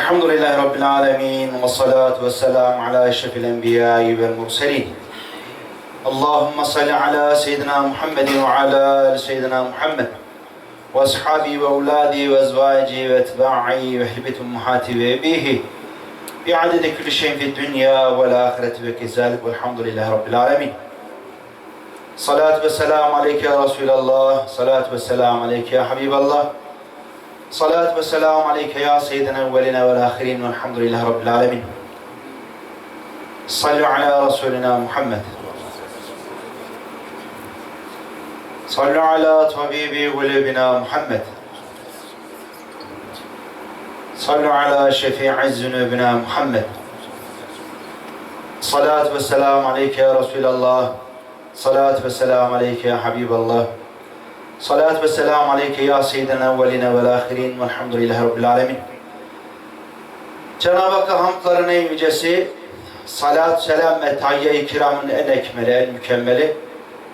الحمد لله رب العالمين والصلاة والسلام على أشرف الأنبياء والمرسلين اللهم صل على سيدنا محمد وعلى آل سيدنا محمد وأصحابه وأولاده وأزواجه وأتباعه وأهل بيت أمهاته وأبيه بعدد كل شيء في الدنيا والآخرة وكذلك والحمد لله رب العالمين صلاة والسلام عليك يا رسول الله صلاة والسلام عليك يا حبيب الله. صلاة والسلام عليك يا سيدنا الأولين والآخرين والحمد لله رب العالمين. صلوا على رسولنا محمد. صلوا على طبيب قلوبنا محمد. صلوا على شفيع ذنوبنا محمد. صلاة والسلام عليك يا رسول الله. صلاة والسلام عليك يا حبيب الله. Salat ve selam aleyke ya seyyiden evveline vel ahirin velhamdülillahi rabbil alemin. Cenab-ı Hakk'a hamdların en yücesi, salat, selam ve tayye-i kiramın en ekmeli, en mükemmeli,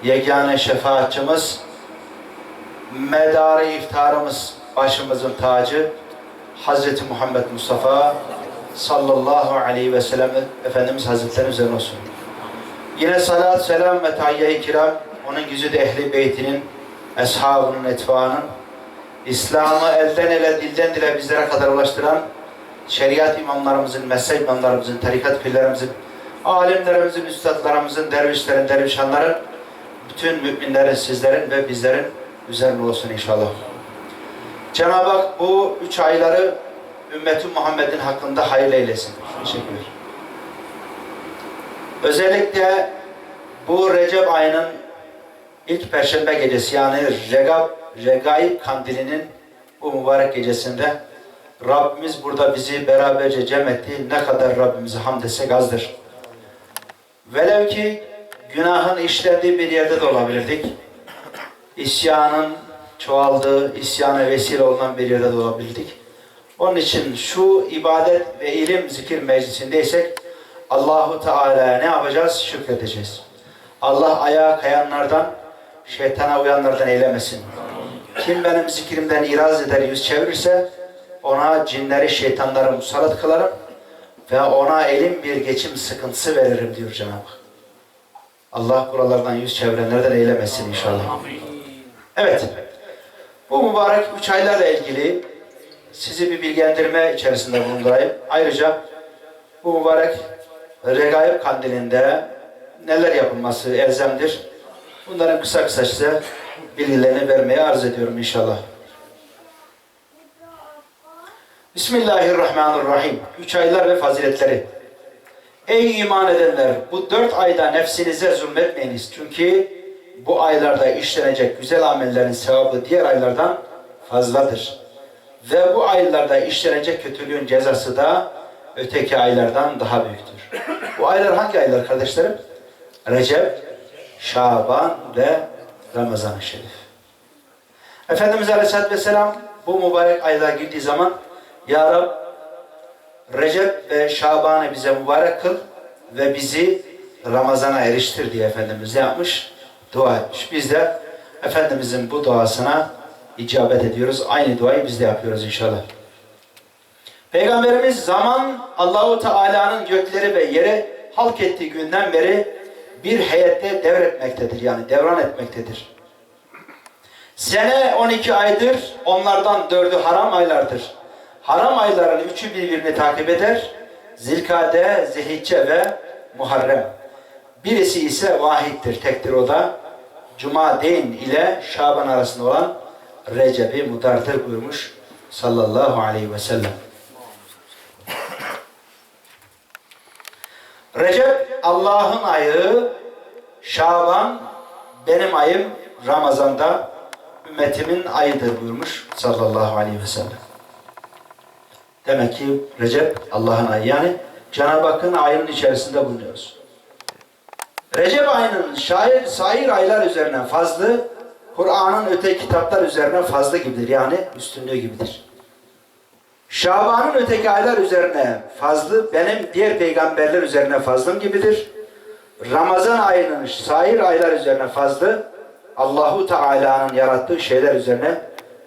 yegane şefaatçimiz, medarı iftarımız, başımızın tacı, Hz. Muhammed Mustafa sallallahu aleyhi ve sellem Efendimiz Hazretleri üzerine olsun. Yine salat, selam ve tayye-i kiram, onun yüzü de ehli beytinin eshabının, etbaanın, İslam'ı elden ele, dilden dile bizlere kadar ulaştıran şeriat imamlarımızın, mezhep imamlarımızın, tarikat pirlerimizin, alimlerimizin, üstadlarımızın, dervişlerin, dervişhanların, bütün müminlerin, sizlerin ve bizlerin üzerine olsun inşallah. Cenab-ı Hak bu üç ayları ümmeti Muhammed'in hakkında hayırlı eylesin. Teşekkürler. Özellikle bu Recep ayının ilk perşembe gecesi yani Regab, Regaib kandilinin bu mübarek gecesinde Rabbimiz burada bizi beraberce cem etti. Ne kadar Rabbimize hamd etsek azdır. Velev ki günahın işlendiği bir yerde de olabilirdik. İsyanın çoğaldığı, isyana vesile olunan bir yerde de olabilirdik. Onun için şu ibadet ve ilim zikir meclisindeysek Allahu Teala'ya ne yapacağız? Şükredeceğiz. Allah ayağa kayanlardan, şeytana uyanlardan eylemesin. Kim benim zikrimden iraz eder, yüz çevirirse ona cinleri, şeytanları musallat kılarım ve ona elim bir geçim sıkıntısı veririm diyor Cenab-ı. Allah buralardan yüz çevirenlerden eylemesin inşallah. Evet. Bu mübarek üç aylarla ilgili sizi bir bilgilendirme içerisinde bulundurayım. Ayrıca bu mübarek Regaib kandilinde neler yapılması elzemdir. Bunların kısa kısa size bilgilerini vermeye arz ediyorum inşallah. Bismillahirrahmanirrahim. Üç aylar ve faziletleri. Ey iman edenler! Bu dört ayda nefsinize zulmetmeyiniz. Çünkü bu aylarda işlenecek güzel amellerin sevabı diğer aylardan fazladır. Ve bu aylarda işlenecek kötülüğün cezası da öteki aylardan daha büyüktür. Bu aylar hangi aylar kardeşlerim? Recep, Şaban ve Ramazan-ı Şerif. Efendimiz Aleyhisselatü Vesselam bu mübarek aylar girdiği zaman Ya Rab Recep ve Şaban'ı bize mübarek kıl ve bizi Ramazan'a eriştir diye Efendimiz yapmış? Dua etmiş. Biz de Efendimizin bu duasına icabet ediyoruz. Aynı duayı biz de yapıyoruz inşallah. Peygamberimiz zaman Allahu Teala'nın gökleri ve yeri halk ettiği günden beri bir heyette devretmektedir. Yani devran etmektedir. Sene 12 aydır, onlardan dördü haram aylardır. Haram ayların üçü birbirini takip eder. Zilkade, Zihicce ve Muharrem. Birisi ise vahittir, tektir o da. Cuma Deyn ile Şaban arasında olan Recep'i mudardır buyurmuş sallallahu aleyhi ve sellem. Recep Allah'ın ayı, Şaban benim ayım, Ramazan'da ümmetimin ayıdır buyurmuş sallallahu aleyhi ve sellem. Demek ki Recep Allah'ın ayı. Yani Cenab-ı Hakk'ın ayının içerisinde bulunuyoruz. Recep ayının şair, sair aylar üzerine fazlı, Kur'an'ın öte kitaplar üzerine fazla gibidir. Yani üstünlüğü gibidir. Şaban'ın öteki aylar üzerine fazlı, benim diğer peygamberler üzerine fazlım gibidir. Ramazan ayının sair aylar üzerine fazlı, Allahu Teala'nın yarattığı şeyler üzerine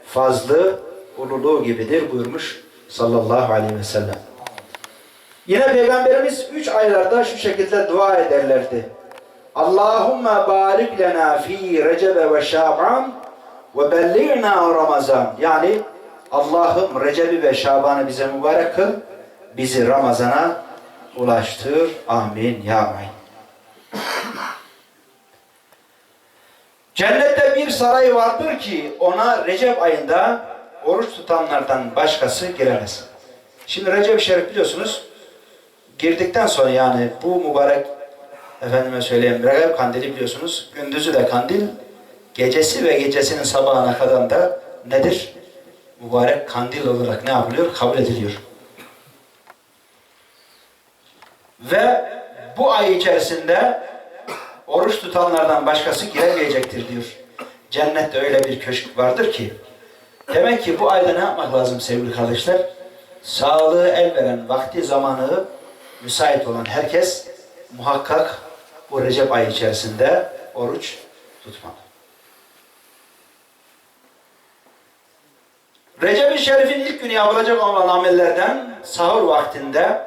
fazlı, ululuğu gibidir buyurmuş sallallahu aleyhi ve sellem. Yine Peygamberimiz üç aylarda şu şekilde dua ederlerdi. Allahümme barik lena fi Recebe ve Şaban ve belliğna Ramazan. Yani Allah'ım Recep'i ve Şaban'ı bize mübarek kıl, bizi Ramazan'a ulaştır. Amin. Ya amin. Cennette bir saray vardır ki ona Recep ayında oruç tutanlardan başkası giremez. Şimdi Recep Şerif biliyorsunuz girdikten sonra yani bu mübarek efendime söyleyeyim Recep kandili biliyorsunuz gündüzü de kandil gecesi ve gecesinin sabahına kadar da nedir? Mübarek kandil olarak ne yapılıyor? Kabul ediliyor. Ve bu ay içerisinde oruç tutanlardan başkası giremeyecektir diyor. Cennette öyle bir köşk vardır ki demek ki bu ayda ne yapmak lazım sevgili kardeşler? Sağlığı el veren, vakti zamanı müsait olan herkes muhakkak bu Recep ayı içerisinde oruç tutmalı. Recep-i Şerif'in ilk günü yapılacak olan amellerden sahur vaktinde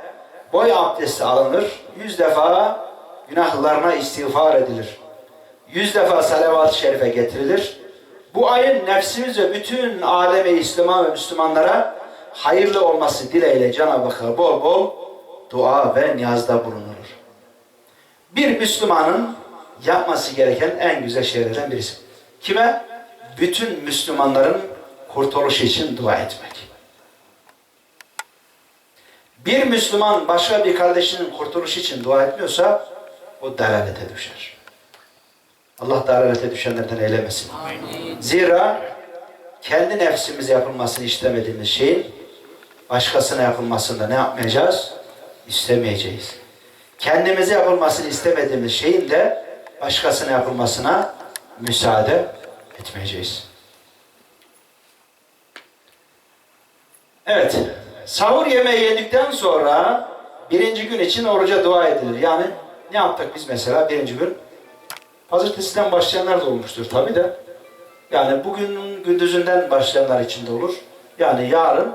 boy abdesti alınır. Yüz defa günahlarına istiğfar edilir. Yüz defa salavat-ı şerife getirilir. Bu ayın nefsimiz ve bütün aleme İslam'a ve Müslümanlara hayırlı olması dileğiyle Cenab-ı Hakk'a bol bol dua ve niyazda bulunulur. Bir Müslümanın yapması gereken en güzel şeylerden birisi. Kime? Bütün Müslümanların kurtuluşu için dua etmek. Bir Müslüman başka bir kardeşinin kurtuluşu için dua etmiyorsa o dalalete düşer. Allah dalalete düşenlerden eylemesin. Zira kendi nefsimize yapılmasını istemediğimiz şeyin başkasına yapılmasını da ne yapmayacağız? İstemeyeceğiz. Kendimize yapılmasını istemediğimiz şeyin de başkasına yapılmasına müsaade etmeyeceğiz. Evet, sahur yemeği yedikten sonra birinci gün için oruca dua edilir. Yani ne yaptık biz mesela birinci gün? Pazartesiden başlayanlar da olmuştur tabi de. Yani bugünün gündüzünden başlayanlar için de olur. Yani yarın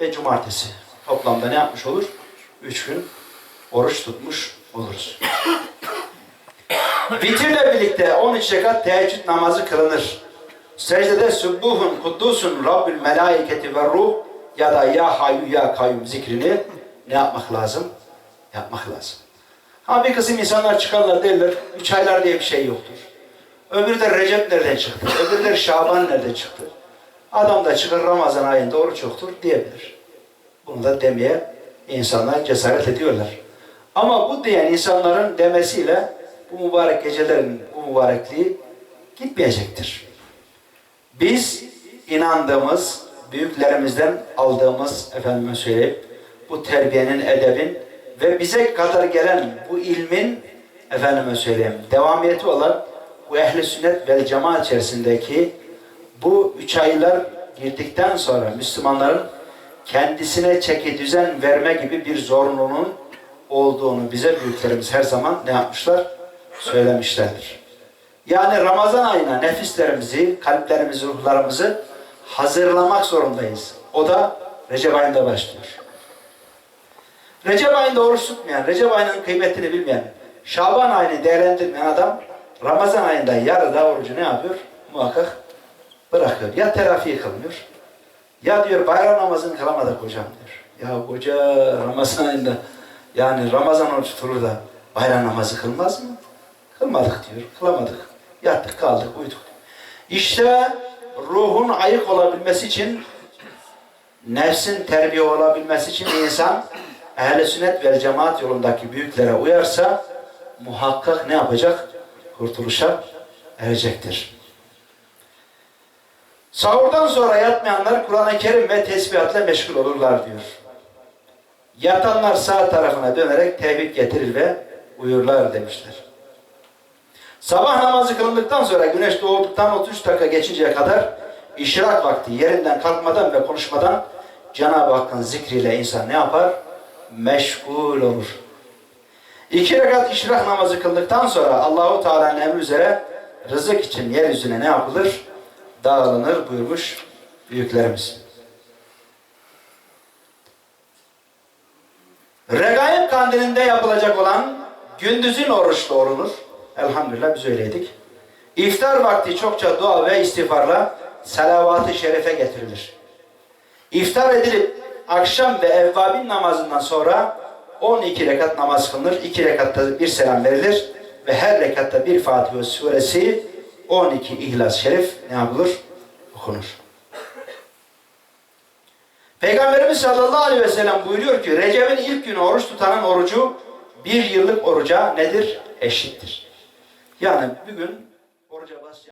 ve cumartesi. Toplamda ne yapmış olur? Üç gün oruç tutmuş oluruz. Vitirle birlikte 13 rekat teheccüd namazı kılınır. Secdede Sübbuhun Kuddusun Rabbül Melaiketi ve Ruh ya da Ya Hayyu Ya Kayyum zikrini ne yapmak lazım? Yapmak lazım. Ha bir kısım insanlar çıkarlar derler, üç aylar diye bir şey yoktur. Öbürü de Recep nereden çıktı? Öbürü de Şaban nereden çıktı? Adam da çıkar Ramazan ayında oruç yoktur diyebilir. Bunu da demeye insanlar cesaret ediyorlar. Ama bu diyen insanların demesiyle bu mübarek gecelerin bu mübarekliği gitmeyecektir. Biz inandığımız, büyüklerimizden aldığımız efendime söyleyeyim, bu terbiyenin, edebin ve bize kadar gelen bu ilmin efendime söyleyeyim, devamiyeti olan bu ehli sünnet vel cemaat içerisindeki bu üç aylar girdikten sonra Müslümanların kendisine çeki düzen verme gibi bir zorunluluğun olduğunu bize büyüklerimiz her zaman ne yapmışlar? Söylemişlerdir. Yani Ramazan ayına nefislerimizi, kalplerimizi, ruhlarımızı hazırlamak zorundayız. O da Recep ayında başlıyor. Recep ayında oruç tutmayan, Recep ayının kıymetini bilmeyen, Şaban ayını değerlendirmeyen adam Ramazan ayında yarıda orucu ne yapıyor? Muhakkak bırakıyor. Ya terafiyi kılmıyor, ya diyor bayram namazını kılamadık hocam diyor. Ya hoca Ramazan ayında yani Ramazan oruç tutulur da bayram namazı kılmaz mı? Kılmadık diyor, kılamadık. Yattık, kaldık, uyuduk. İşte ruhun ayık olabilmesi için, nefsin terbiye olabilmesi için insan ehl sünnet vel cemaat yolundaki büyüklere uyarsa muhakkak ne yapacak? Kurtuluşa erecektir. Sahurdan sonra yatmayanlar Kur'an-ı Kerim ve tesbihatla meşgul olurlar diyor. Yatanlar sağ tarafına dönerek tebrik getirir ve uyurlar demişler. Sabah namazı kılındıktan sonra güneş doğduktan 33 dakika geçinceye kadar işrak vakti yerinden kalkmadan ve konuşmadan Cenab-ı Hakk'ın zikriyle insan ne yapar? Meşgul olur. İki rekat işrak namazı kıldıktan sonra Allahu Teala'nın emri üzere rızık için yeryüzüne ne yapılır? Dağılınır buyurmuş büyüklerimiz. Regaib kandilinde yapılacak olan gündüzün oruç doğrulur. Elhamdülillah biz öyleydik. İftar vakti çokça dua ve istiğfarla salavat-ı şerefe getirilir. İftar edilip akşam ve evvabin namazından sonra 12 rekat namaz kılınır. 2 rekatta bir selam verilir ve her rekatta bir Fatiha suresi 12 İhlas Şerif ne yapılır? Okunur. Peygamberimiz sallallahu aleyhi ve sellem buyuruyor ki Recep'in ilk günü oruç tutanın orucu bir yıllık oruca nedir? Eşittir. Yani bir gün oruca